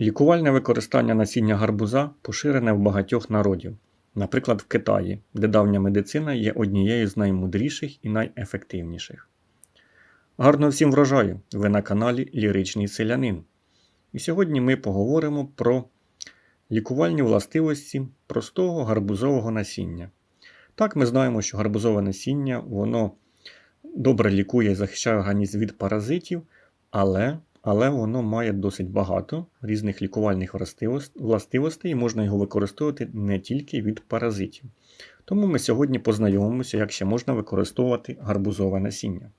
Лікувальне використання насіння гарбуза поширене в багатьох народів, наприклад, в Китаї, де давня медицина є однією з наймудріших і найефективніших. Гарного всім врожаю! Ви на каналі Ліричний Селянин. І сьогодні ми поговоримо про лікувальні властивості простого гарбузового насіння. Так, ми знаємо, що гарбузове насіння воно добре лікує і захищає організм від паразитів, але, але воно має досить багато різних лікувальних властивостей і можна його використовувати не тільки від паразитів. Тому ми сьогодні познайомимося, як ще можна використовувати гарбузове насіння.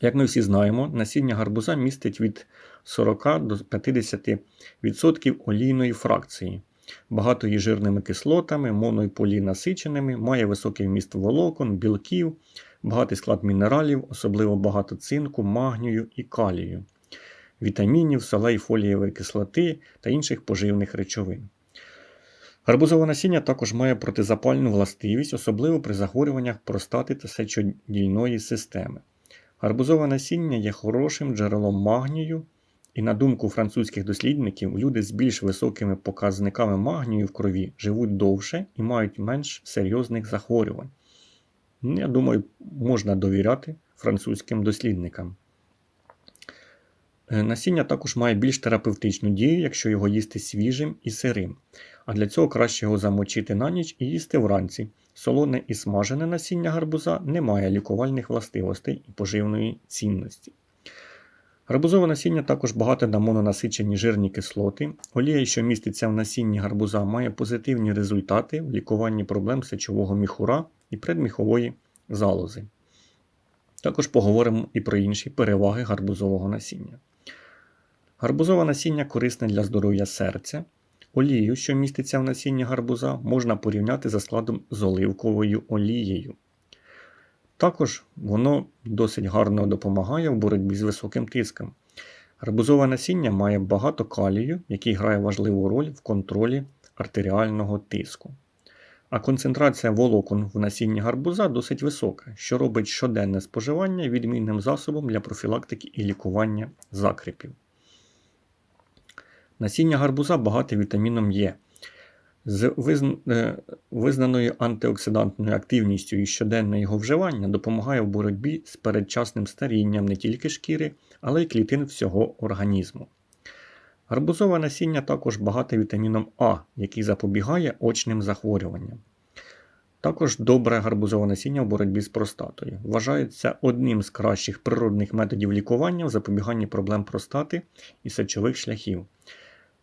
Як ми всі знаємо, насіння гарбуза містить від 40 до 50% олійної фракції, багато її жирними кислотами, моно- і полінасиченими, має високий вміст волокон, білків, багатий склад мінералів, особливо багато цинку, магнію і калію, вітамінів, солей, фолієвої кислоти та інших поживних речовин. Гарбузове насіння також має протизапальну властивість, особливо при захворюваннях простати та сечодільної системи. Гарбузове насіння є хорошим джерелом магнію, і, на думку французьких дослідників, люди з більш високими показниками магнію в крові живуть довше і мають менш серйозних захворювань. Я думаю, можна довіряти французьким дослідникам. Е, Насіння також має більш терапевтичну дію, якщо його їсти свіжим і сирим. А для цього краще його замочити на ніч і їсти вранці. Солоне і смажене насіння гарбуза не має лікувальних властивостей і поживної цінності. Гарбузове насіння також багате на мононасичені жирні кислоти. Олія, що міститься в насінні гарбуза, має позитивні результати в лікуванні проблем сечового міхура і предміхової залози. Також поговоримо і про інші переваги гарбузового насіння. Гарбузове насіння корисне для здоров'я серця. Олію, що міститься в насінні гарбуза, можна порівняти за складом з оливковою олією. Також воно досить гарно допомагає в боротьбі з високим тиском. Гарбузове насіння має багато калію, який грає важливу роль в контролі артеріального тиску. А концентрація волокон в насінні гарбуза досить висока, що робить щоденне споживання відмінним засобом для профілактики і лікування закріпів. Насіння гарбуза багате вітаміном Е. З е, визнаною антиоксидантною активністю і щоденне його вживання допомагає в боротьбі з передчасним старінням не тільки шкіри, але й клітин всього організму. Гарбузове насіння також багате вітаміном А, який запобігає очним захворюванням. Також добре гарбузове насіння в боротьбі з простатою. Вважається одним з кращих природних методів лікування в запобіганні проблем простати і сечових шляхів.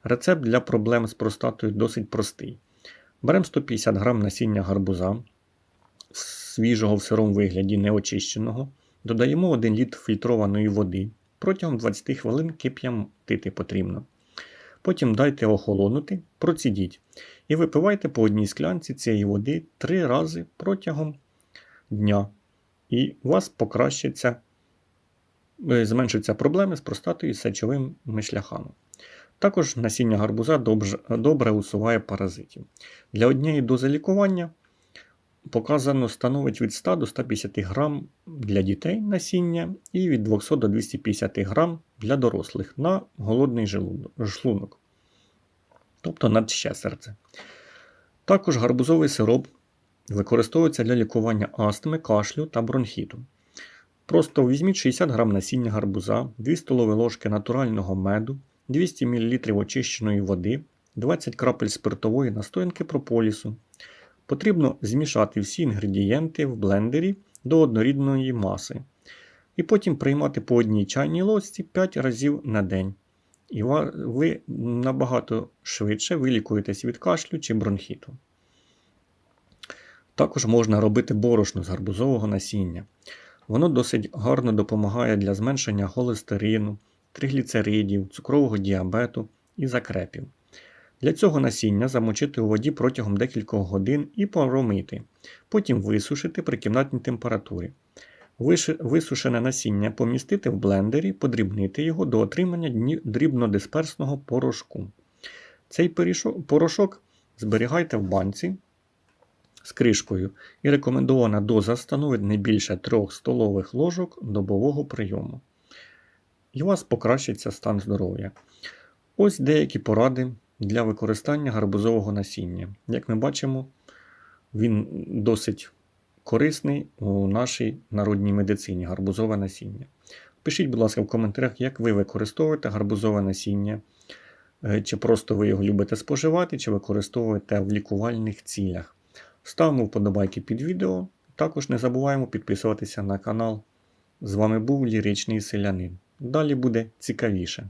Рецепт для проблем з простатою досить простий. Беремо 150 г насіння гарбуза, свіжого в сирому вигляді неочищеного, додаємо 1 літр фільтрованої води. Протягом 20 хвилин кип'ятити потрібно. Потім дайте охолонути, процідіть і випивайте по одній склянці цієї води 3 рази протягом дня. І у вас покращиться, е, зменшаться проблеми з простатою і сечовими шляхами. Також насіння гарбуза добре, усуває паразитів. Для однієї дози лікування показано становить від 100 до 150 грам для дітей насіння і від 200 до 250 грам для дорослих на голодний шлунок, тобто на ще серце. Також гарбузовий сироп використовується для лікування астми, кашлю та бронхіту. Просто візьміть 60 грам насіння гарбуза, 2 столові ложки натурального меду, 200 мл очищеної води, 20 крапель спиртової настоянки прополісу. Потрібно змішати всі інгредієнти в блендері до однорідної маси. І потім приймати по одній чайній ложці 5 разів на день. І ви набагато швидше вилікуєтесь від кашлю чи бронхіту. Також можна робити борошно з гарбузового насіння. Воно досить гарно допомагає для зменшення холестерину, тригліцеридів, цукрового діабету і закрепів. Для цього насіння замочити у воді протягом декількох годин і промити, потім висушити при кімнатній температурі. Висушене насіння помістити в блендері, подрібнити його до отримання дрібнодисперсного порошку. Цей порошок зберігайте в банці з кришкою, і рекомендована доза становить не більше 3 столових ложок добового прийому. І у вас покращиться стан здоров'я. Ось деякі поради для використання гарбузового насіння. Як ми бачимо, він досить корисний у нашій народній медицині гарбузове насіння. Пишіть, будь ласка, в коментарях, як ви використовуєте гарбузове насіння, Е, чи просто ви його любите споживати, чи використовуєте в лікувальних цілях. Ставимо вподобайки під відео. Також не забуваємо підписуватися на канал. З вами був Ліричний Селянин. Далі буде цікавіше.